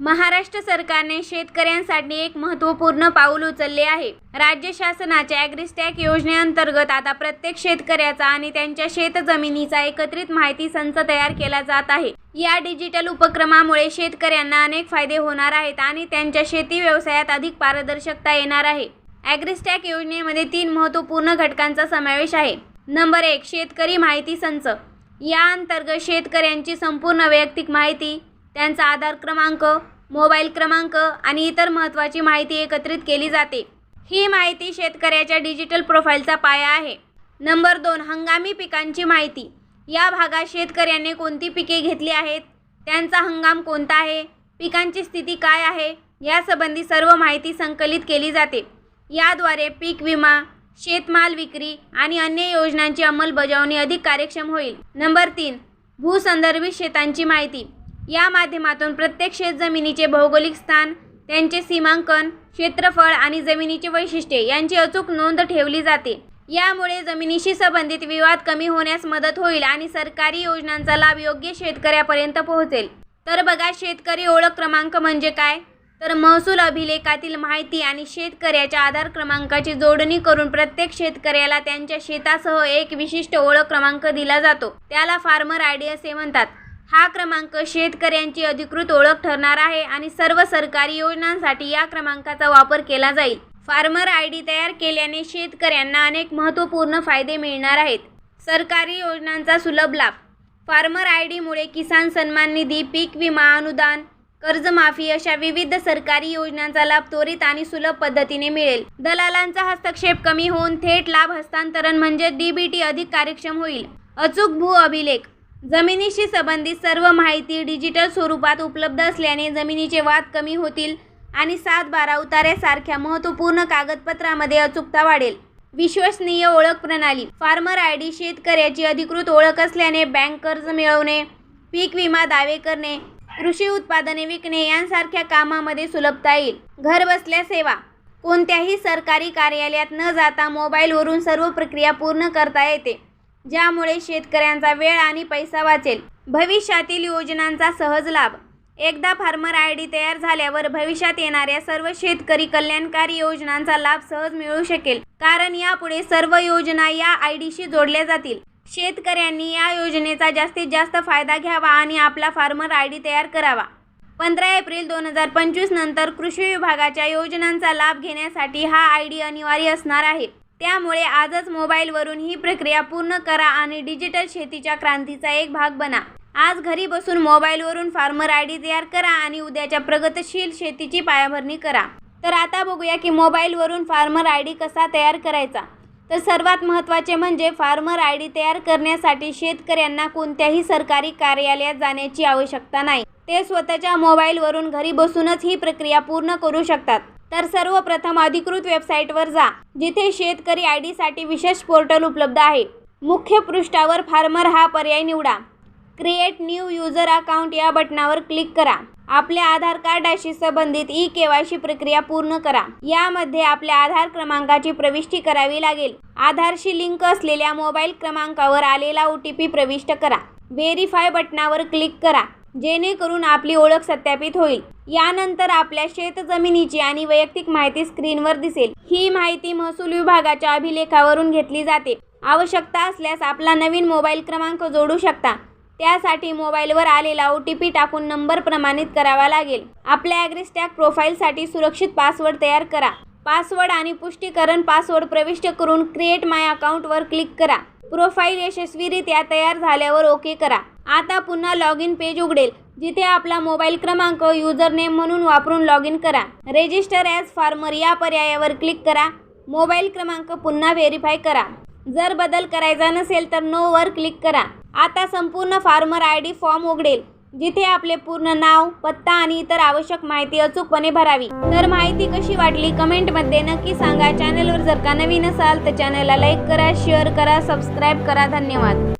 महाराष्ट्र सरकारने शेतकऱ्यांसाठी एक महत्त्वपूर्ण पाऊल उचलले आहे. राज्य शासनाच्या ॲग्रिस्टॅक योजनेअंतर्गत आता प्रत्येक शेतकऱ्याचा आणि त्यांच्या शेतजमिनीचा एकत्रित माहिती संच तयार केला जात आहे. या डिजिटल उपक्रमामुळे शेतकऱ्यांना अनेक फायदे होणार आहेत आणि त्यांच्या शेती व्यवसायात अधिक पारदर्शकता येणार आहे. ॲग्रिस्टॅक योजनेमध्ये तीन महत्त्वपूर्ण घटकांचा समावेश आहे. नंबर एक शेतकरी माहिती संच. या अंतर्गत शेतकऱ्यांची संपूर्ण वैयक्तिक माहिती त्यांचा आधार क्रमांक मोबाईल क्रमांक आणि इतर महत्त्वाची माहिती एकत्रित केली जाते. ही माहिती शेतकऱ्याच्या डिजिटल प्रोफाईलचा पाया आहे. नंबर दोन हंगामी पिकांची माहिती. या भागात शेतकऱ्याने कोणती पिके घेतली आहेत? त्यांचा हंगाम कोणता आहे? पिकांची स्थिती काय आहे? यासंबंधी सर्व माहिती संकलित केली जाते. याद्वारे पीक विमा शेतमाल विक्री आणि अन्य योजनांची अंमलबजावणी अधिक कार्यक्षम होईल. नंबर तीन भूसंदर्भित शेतांची माहिती. या माध्यमातून प्रत्येक शेतजमिनीचे भौगोलिक स्थान त्यांचे सीमांकन क्षेत्रफळ आणि जमिनीचे वैशिष्ट्ये यांची अचूक नोंद ठेवली जाते. यामुळे जमिनीशी संबंधित विवाद कमी होण्यास मदत होईल आणि सरकारी योजनांचा लाभ योग्य शेतकऱ्यापर्यंत पोहोचेल. तर बघा शेतकरी ओळख क्रमांक म्हणजे काय? तर महसूल अभिलेखातील माहिती आणि शेतकऱ्याच्या आधार क्रमांकाची जोडणी करून प्रत्येक शेतकऱ्याला त्यांच्या शेतासह एक विशिष्ट ओळख क्रमांक दिला जातो. त्याला फार्मर आय डी असे म्हणतात. हा क्रमांक शेतकऱ्यांची अधिकृत ओळख ठरणार आहे आणि सर्व सरकारी योजनांसाठी या क्रमांकाचा वापर केला जाईल. फार्मर आय डी तयार केल्याने शेतकऱ्यांना अनेक महत्त्वपूर्ण फायदे मिळणार आहेत. सरकारी योजनांचा सुलभ लाभ. फार्मर आय डीमुळे किसान सन्मान निधी पीक विमा अनुदान कर्जमाफी अशा विविध सरकारी योजनांचा लाभ त्वरित आणि सुलभ पद्धतीने मिळेल. दलालांचा हस्तक्षेप कमी होऊन थेट लाभ हस्तांतरण म्हणजे डीबीटी अधिक कार्यक्षम होईल. अचूक भू अभिलेख. जमिनीशी संबंधित सर्व माहिती डिजिटल स्वरूपात उपलब्ध असल्याने जमिनीचे वाद कमी होतील आणि सात बारा उतार्यासारख्या महत्त्वपूर्ण कागदपत्रामध्ये अचूकता वाढेल. विश्वसनीय ओळख प्रणाली. फार्मर आय डी शेतकऱ्याची अधिकृत ओळख असल्याने बँक कर्ज मिळवणे पीक विमा दावे करणे कृषी उत्पादने विकणे यांसारख्या कामामध्ये सुलभता येईल. घरबसल्या सेवा. कोणत्याही सरकारी कार्यालयात न जाता मोबाईलवरून सर्व प्रक्रिया पूर्ण करता येते. ज्यामुळे शेतकऱ्यांचा वेळ आणि पैसा वाचेल. भविष्यातील योजनांचा सहज लाभ. एकदा फार्मर आय डी तयार झाल्यावर भविष्यात येणाऱ्या सर्व शेतकरी कल्याणकारी योजनांचा लाभ सहज मिळू शकेल. कारण यापुढे सर्व योजना या आय डीशी जोडल्या जातील. शेतकऱ्यांनी या योजनेचा जास्तीत जास्त फायदा घ्यावा आणि आपला फार्मर आय डी तयार करावा. पंधरा एप्रिल दोन हजार पंचवीस नंतर कृषी विभागाच्या योजनांचा लाभ घेण्यासाठी हा आय डी अनिवार्य असणार आहे. त्यामुळे आजच मोबाईलवरून ही प्रक्रिया पूर्ण करा आणि डिजिटल शेतीच्या क्रांतीचा एक भाग बना. आज घरी बसून मोबाईलवरून फार्मर आय डी तयार करा आणि उद्याच्या प्रगतशील शेतीची पायाभरणी करा. तर आता बघूया की मोबाईलवरून फार्मर आय डी कसा तयार करायचा. तर सर्वात महत्त्वाचे म्हणजे फार्मर आय डी तयार करण्यासाठी शेतकऱ्यांना कोणत्याही सरकारी कार्यालयात जाण्याची आवश्यकता नाही. ते स्वतःच्या मोबाईलवरून घरी बसूनच ही प्रक्रिया पूर्ण करू शकतात. तर सर्वप्रथम अधिकृत वेबसाईटवर जा जिथे शेतकरी आय डीसाठी विशेष पोर्टल उपलब्ध आहे. मुख्य पृष्ठावर फार्मर हा पर्याय निवडा. क्रिएट न्यू युजर अकाउंट या बटनावर क्लिक करा. आपल्या आधार कार्डाशी संबंधित ई के वाय सी प्रक्रिया पूर्ण करा. यामध्ये आपल्या आधार क्रमांकाची प्रविष्टी करावी लागेल. आधारशी लिंक असलेल्या मोबाईल क्रमांकावर आलेला ओ टी पी प्रविष्ट करा. व्हेरीफाय बटनावर क्लिक करा. जेणेकरून आपली ओळख सत्यापित होईल. यानंतर आपल्या शेतजमिनीची आणि वैयक्तिक माहिती स्क्रीनवर दिसेल. ही माहिती महसूल विभागाच्या अभिलेखावरून घेतली जाते. आवश्यकता असल्यास आपला नवीन मोबाईल क्रमांक जोडू शकता. त्यासाठी मोबाईलवर आलेला ओ टी पी टाकून नंबर प्रमाणित करावा लागेल. आपल्या ॲग्रिस्टॅक प्रोफाईलसाठी सुरक्षित पासवर्ड तयार करा. पासवर्ड आणि पुष्टीकरण पासवर्ड प्रविष्ट करून क्रिएट माय अकाउंटवर क्लिक करा. प्रोफाईल यशस्वीरित्या तयार झाल्यावर ओके करा. आता पुन्हा लॉग इन पेज उघडेल जिथे आपला मोबाईल क्रमांक युजर नेम म्हणून वापरून लॉग इन करा. रेजिस्टर ॲज फार्मर या पर्यायावर क्लिक करा. मोबाईल क्रमांक पुन्हा व्हेरीफाय करा. जर बदल करायचा नसेल तर नो वर क्लिक करा. आता संपूर्ण फार्मर आय डी फॉर्म उघडेल जिथे आपले पूर्ण नाव पत्ता आणि इतर आवश्यक माहिती अचूकपणे भरावी. तर माहिती कशी वाटली कमेंटमध्ये नक्की सांगा. चॅनलवर जर का नवीन असाल तर चॅनलला लाईक करा शेअर करा सबस्क्राईब करा. धन्यवाद.